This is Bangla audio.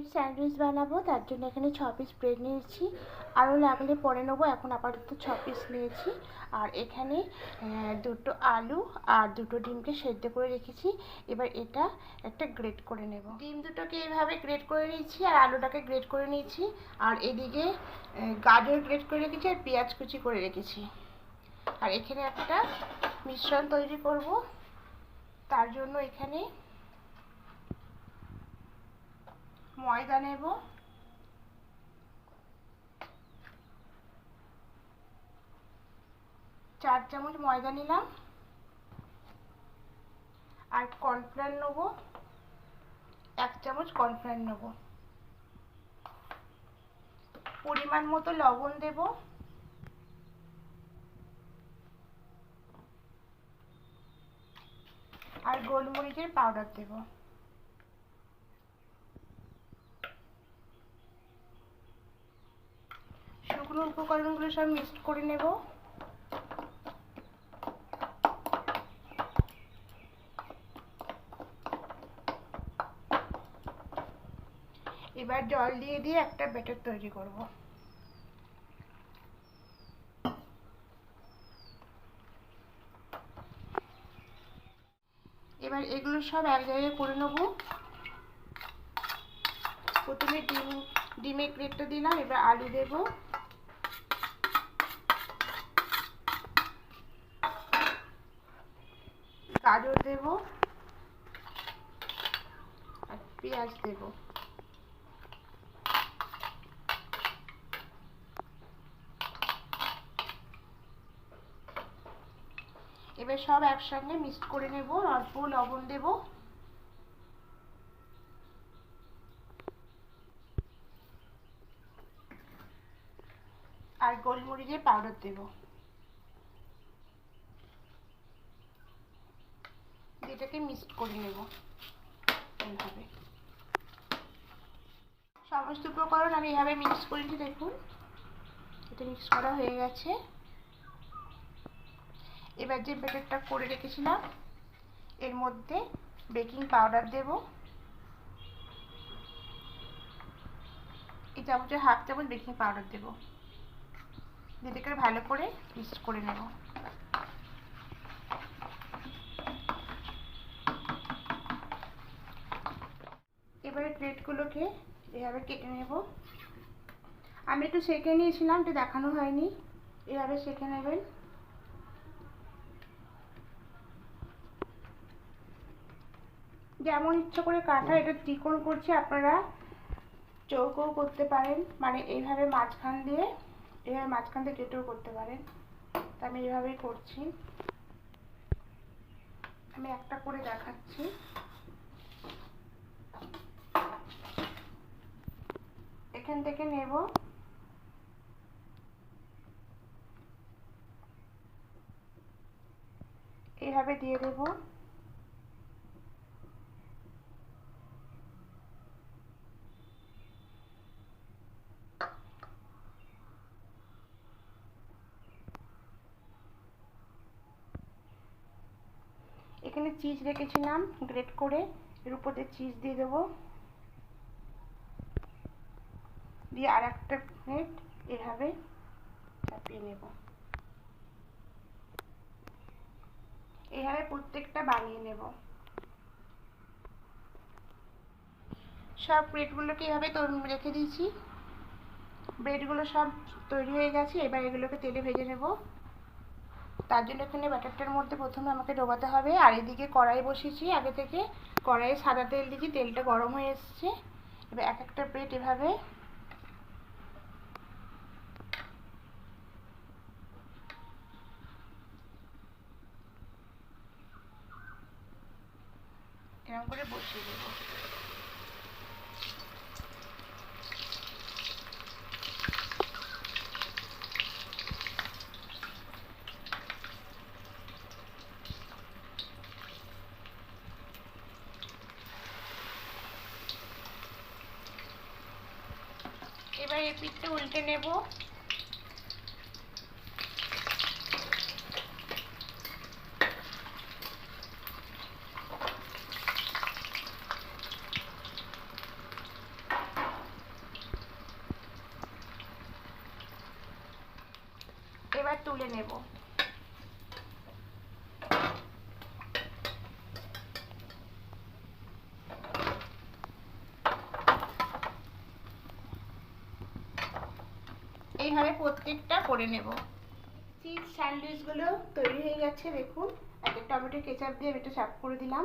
ব্রেড স্যান্ডউইচ বানাবো, তার জন্য এখানে ছ পিস ব্রেড নিয়েছি। আরও লাগলে পরে নেব, এখন আপাতত ছ পিস নিয়েছি। আর এখানে দুটো আলু আর দুটো ডিমকে সেদ্ধ করে রেখেছি। এবার এটা একটা গ্রেট করে নেব। ডিম দুটোকে এইভাবে গ্রেট করে নিয়েছি আর আলুটাকে গ্রেট করে নিয়েছি। আর এদিকে গাজর গ্রেট করে রেখেছি আর পেঁয়াজ কুচি করে রেখেছি। আর এখানে একটা মিশ্রণ তৈরি করব। তার জন্য এখানে ময়দা নেব। চার চামচ ময়দা নিলাম। আর কর্নফ্লাওয়ার নেব। এক চামচ কর্নফ্লাওয়ার নেব। পরিমাণ মতো লবণ দেব। আর গোলমরিচের পাউডার দেব। শুকনো উপকরণগুলো সব মিক্সড করে নেব। এবার জল দিয়ে দিয়ে একটা ব্যাটার তৈরি করব। এবার এগুলো সব এক জায়গায় করে নেব। প্রথমে ডিম ডিমের প্লেটটা দিলাম, এবার আলু দেব। গাজর দেব আর পেঁয়াজ দেব। এবার সব একসঙ্গে মিক্সড করে নেব, অল্প লবণ দেব। আর গোলমরিচের পাউডার দেব। এটাকে মিক্সড করে নেব। এইভাবে। সমস্ত উপকরণ আমি এভাবে মিক্স করেছি, দেখুন। এটা মিক্স করা হয়ে গেছে। এবার যে ব্যাটারটা করে রেখেছিলাম, এর মধ্যে বেকিং পাউডার দেব। এই চামচে হাফ চামচ বেকিং পাউডার দেব। দিদিকে ভালো করে মিক্স করে নেব। এবারে প্লেটগুলোকে এভাবে কেটে নেব। আমি একটু সেঁকে নিয়েছিলাম, একটু দেখানো হয়নি। এভাবে সেঁকে নেবেন। যেমন ইচ্ছা করে কাটা, এটা ত্রিকোণ করছি আপনারা, চৌকোও করতে পারেন। মানে এইভাবে মাঝখান দিয়ে এভাবে মাঝখান দিয়ে কেটেও করতে পারেন। তা আমি এইভাবেই করছি। আমি একটা করে দেখাচ্ছি। এখান থেকে নেব। এইভাবে দিয়ে দেবো। এখানে চিজ রেখেছিলাম গ্রেট করে, এর উপর দিয়ে চিজ দিয়ে দেবো। দিয়ে আর একটা প্লেট এভাবে চাপিয়ে নেব। এভাবে প্রত্যেকটা বানিয়ে নেব। সব প্লেটগুলোকে এভাবে রেখে দিয়েছি। ব্রেডগুলো সব তৈরি হয়ে গেছে, এবার এগুলোকে তেলে ভেজে নেব। তার জন্য এখানে ব্যাটারটার মধ্যে প্রথমে আমাকে ডোবাতে হবে, আর এদিকে কড়াই বসিয়েছি। আগে থেকে কড়াইয়ে সাদা তেল দিয়েছি, তেলটা গরম হয়ে এসছে। এবার এক একটা প্লেট এভাবে এরকম করে বসিয়ে দেবো। এবার এই পিঠটা উল্টে নেব। তুলে নেব। এইভাবে প্রত্যেকটা করে নেব। চিজ স্যান্ডউইচগুলো তৈরি হয়ে গেছে, দেখুন। একটা টমেটো কেচাপ দিয়ে আমি একটু সার্ভ করে দিলাম।